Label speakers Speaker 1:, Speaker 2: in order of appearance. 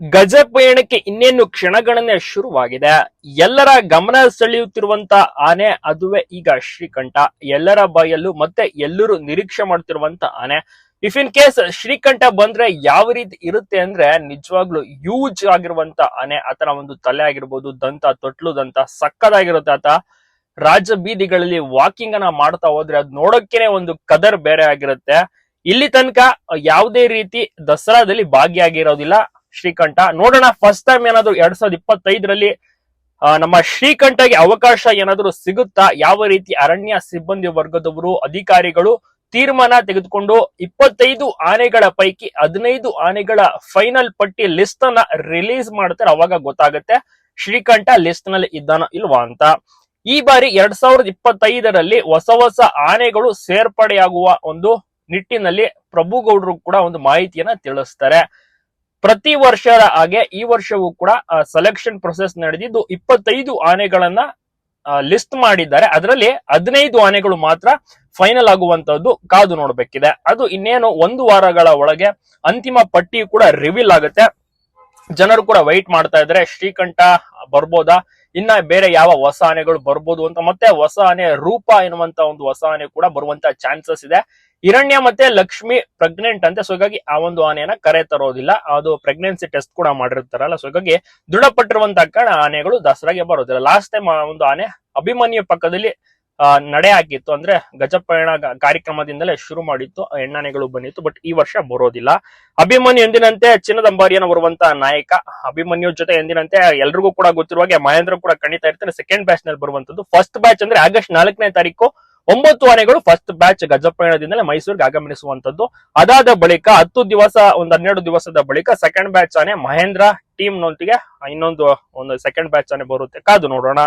Speaker 1: ಗಜ ಪಯಣಕ್ಕೆ ಇನ್ನೇನು ಕ್ಷಣಗಣನೆ ಶುರುವಾಗಿದೆ? ಎಲ್ಲರ ಗಮನ ಸೆಳೆಯುತ್ತಿರುವಂತ ಆನೆ ಅದುವೇ ಈಗ ಶ್ರೀಕಂಠ. ಎಲ್ಲರ ಬಾಯಲ್ಲೂ ಮತ್ತೆ ಎಲ್ಲರೂ ನಿರೀಕ್ಷೆ ಮಾಡ್ತಿರುವಂತ ಆನೆ. ಇಫ್ ಇನ್ ಕೇಸ್ ಶ್ರೀಕಂಠ ಬಂದ್ರೆ ಯಾವ ರೀತಿ ಇರುತ್ತೆ ಅಂದ್ರೆ ನಿಜವಾಗ್ಲು ಯೂಜ್ ಆಗಿರುವಂತ ಆನೆ ಆತನ ಒಂದು ತಲೆ ಆಗಿರ್ಬೋದು, ದಂತ, ತೊಟ್ಲು ದಂತ, ಸಕ್ಕದಾಗಿರುತ್ತೆ ಆತ. ರಾಜ ಬೀದಿಗಳಲ್ಲಿ ವಾಕಿಂಗ್ ಅನ್ನ ಮಾಡ್ತಾ ಹೋದ್ರೆ ಅದ್ ನೋಡೋಕೆನೆ ಒಂದು ಕದರ್ ಬೇರೆ ಆಗಿರುತ್ತೆ. ಇಲ್ಲಿ ತನಕ ಯಾವುದೇ ರೀತಿ ದಸರಾದಲ್ಲಿ ಭಾಗಿಯಾಗಿರೋದಿಲ್ಲ. ಶ್ರೀಕಂಠ. ನೋಡೋಣ ಫಸ್ಟ್ ಟೈಮ್ ಏನಾದ್ರು ಎರಡ್ ಸಾವಿರದ ಇಪ್ಪತ್ತೈದರಲ್ಲಿ ನಮ್ಮ ಶ್ರೀಕಂಠಗೆ ಅವಕಾಶ ಏನಾದ್ರು ಸಿಗುತ್ತಾ? ಯಾವ ರೀತಿ ಅರಣ್ಯ ಸಿಬ್ಬಂದಿ ವರ್ಗದವರು, ಅಧಿಕಾರಿಗಳು ತೀರ್ಮಾನ ತೆಗೆದುಕೊಂಡು ಇಪ್ಪತ್ತೈದು ಆನೆಗಳ ಪೈಕಿ ಹದಿನೈದು ಆನೆಗಳ ಫೈನಲ್ ಪಟ್ಟಿ ಲಿಸ್ಟ್ ಅನ್ನ ರಿಲೀಸ್ ಮಾಡ್ತಾರೆ, ಅವಾಗ ಗೊತ್ತಾಗುತ್ತೆ. ಶ್ರೀಕಂಠ ಲಿಸ್ಟ್ನಲ್ಲಿ ಇದ್ದಾನೋ ಇಲ್ವಾ ಅಂತ. ಈ ಬಾರಿ ಎರಡ್ ಸಾವಿರದ ಇಪ್ಪತ್ತೈದರಲ್ಲಿ ಹೊಸ ಹೊಸ ಆನೆಗಳು ಸೇರ್ಪಡೆಯಾಗುವ ಒಂದು ನಿಟ್ಟಿನಲ್ಲಿ ಪ್ರಭುಗೌಡರು ಕೂಡ ಒಂದು ಮಾಹಿತಿಯನ್ನ ತಿಳಿಸ್ತಾರೆ. ಪ್ರತಿ ವರ್ಷದ ಹಾಗೆ ಈ ವರ್ಷವೂ ಕೂಡ ಸೆಲೆಕ್ಷನ್ ಪ್ರೊಸೆಸ್ ನಡೆದಿದ್ದು ಇಪ್ಪತ್ತೈದು ಆನೆಗಳನ್ನ ಲಿಸ್ಟ್ ಮಾಡಿದ್ದಾರೆ. ಅದರಲ್ಲಿ ಹದಿನೈದು ಆನೆಗಳು ಮಾತ್ರ ಫೈನಲ್ ಆಗುವಂತದ್ದು ಕಾದು ನೋಡಬೇಕಿದೆ. ಅದು ಇನ್ನೇನು ಒಂದು ವಾರಗಳ ಒಳಗೆ ಅಂತಿಮ ಪಟ್ಟಿ ಕೂಡ ರಿವೀಲ್ ಆಗುತ್ತೆ. ಜನರು ಕೂಡ ವೈಟ್ ಮಾಡ್ತಾ ಇದ್ದಾರೆ. ಶ್ರೀಕಂಠ ಬರ್ಬೋದಾ? ಇನ್ನ ಬೇರೆ ಯಾವ ಹೊಸ ಆನೆಗಳು ಬರ್ಬೋದು ಅಂತ, ಮತ್ತೆ ಹೊಸ ಆನೆ ರೂಪ ಎನ್ನುವಂತ ಒಂದು ಹೊಸ ಆನೆ ಕೂಡ ಬರುವಂತ ಚಾನ್ಸಸ್ ಇದೆ. ಹಿರಣ್ಯ ಮತ್ತೆ ಲಕ್ಷ್ಮಿ ಪ್ರೆಗ್ನೆಂಟ್ ಅಂತೆ ಸೊ ಹೀಗಾಗಿ ಆ ಒಂದು ಆನೆಯನ್ನ ಕರೆ ತರೋದಿಲ್ಲ. ಅದು ಪ್ರೆಗ್ನೆನ್ಸಿ ಟೆಸ್ಟ್ ಕೂಡ ಮಾಡಿರ್ತಾರಲ್ಲ ಸೊ ಹೀಗಾಗಿ ದೃಢಪಟ್ಟಿರುವಂತ ಕಾರಣ ಆನೆಗಳು ದಸರಾಗೆ ಬರೋದಿಲ್ಲ. ಲಾಸ್ಟ್ ಟೈಮ್ ಆ ಒಂದು ಆನೆ ಅಭಿಮನ್ಯು ಪಕ್ಕದಲ್ಲಿ ನಡೆ ಆಗಿತ್ತು ಅಂದ್ರೆ ಗಜಪಯಣ ಕಾರ್ಯಕ್ರಮದಿಂದಲೇ ಶುರು ಮಾಡಿತ್ತು, ಎಣ್ಣಾನೆಗಳು ಬಂದಿತ್ತು ಬಟ್ ಈ ವರ್ಷ ಬರೋದಿಲ್ಲ. ಅಭಿಮನ್ಯು ಎಂದಿನಂತೆ ಚಿನ್ನದ ಅಂಬಾರಿಯನ್ನು ಬರುವಂತ ನಾಯಕ. ಅಭಿಮನ್ಯು ಜೊತೆ ಎಂದಿನಂತೆ ಎಲ್ರಿಗೂ ಕೂಡ ಗೊತ್ತಿರುವ ಹಾಗೆ ಮಹೇಂದ್ರ ಕೂಡ ಖಂಡಿತ ಇರ್ತಾರೆ ಸೆಕೆಂಡ್ ಬ್ಯಾಚ್ನಲ್ಲಿ ಬರುವಂತದ್ದು. ಫಸ್ಟ್ ಬ್ಯಾಚ್ ಅಂದ್ರೆ ಆಗಸ್ಟ್ ನಾಲ್ಕನೇ ತಾರೀಕು ಒಂಬತ್ತು ಆನೆಗಳು ಫಸ್ಟ್ ಬ್ಯಾಚ್ ಗಜಪಯಣದಿಂದಲೇ ಮೈಸೂರಿಗೆ ಆಗಮನಿಸುವಂತದ್ದು ಅದಾದ ಬಳಿಕ ಹತ್ತು ದಿವಸ, ಒಂದು ಹನ್ನೆರಡು ದಿವಸದ ಬಳಿಕ ಸೆಕೆಂಡ್ ಬ್ಯಾಚ್ ಆನೆ ಮಹೇಂದ್ರ ಟೀಮ್ ನೊಂದಿಗೆ ಇನ್ನೊಂದು, ಒಂದು ಸೆಕೆಂಡ್ ಬ್ಯಾಚ್ ಆನೆ ಬರುತ್ತೆ. ಕಾದು ನೋಡೋಣ.